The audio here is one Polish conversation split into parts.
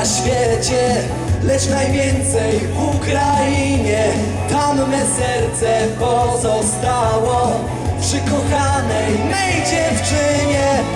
na świecie Lecz najwięcej w Ukrainie. Tam me serce pozostało Przy kochanej mej dziewczynie.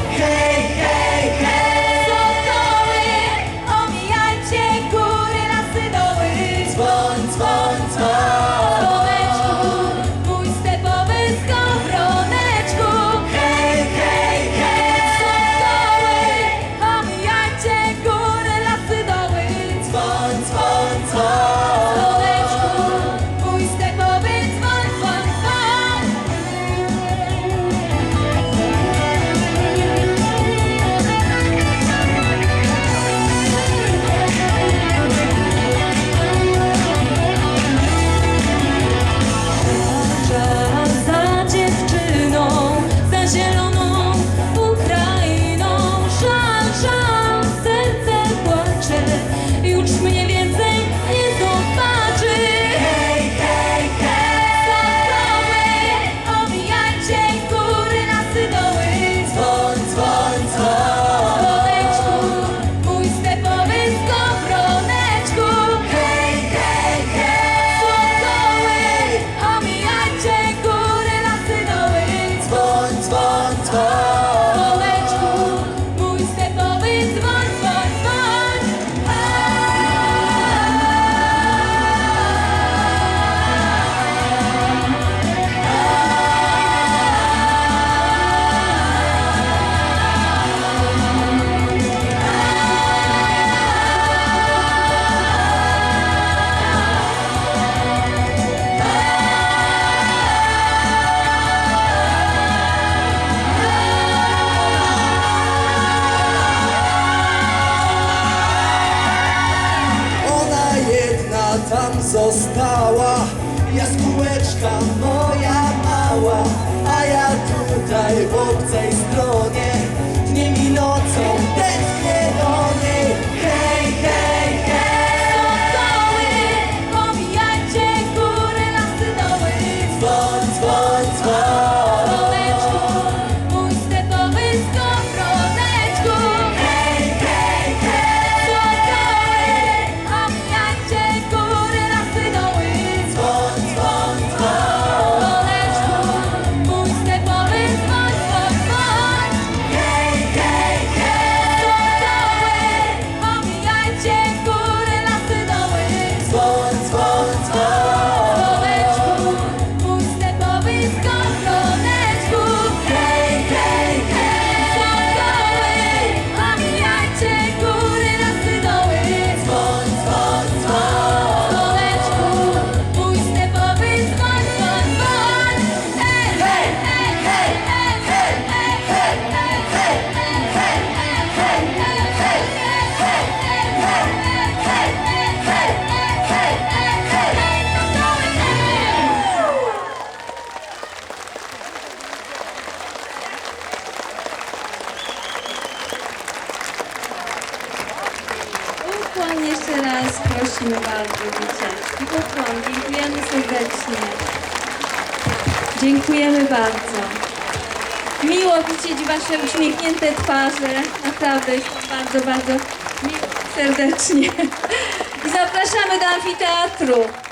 tam moja mała, a ja tutaj w obcej stronie. Was prosimy bardzo, dziecię. I dziękujemy serdecznie. Dziękujemy bardzo. Miło widzieć Wasze uśmiechnięte twarze. Naprawdę bardzo, bardzo miło, serdecznie. I zapraszamy do amfiteatru.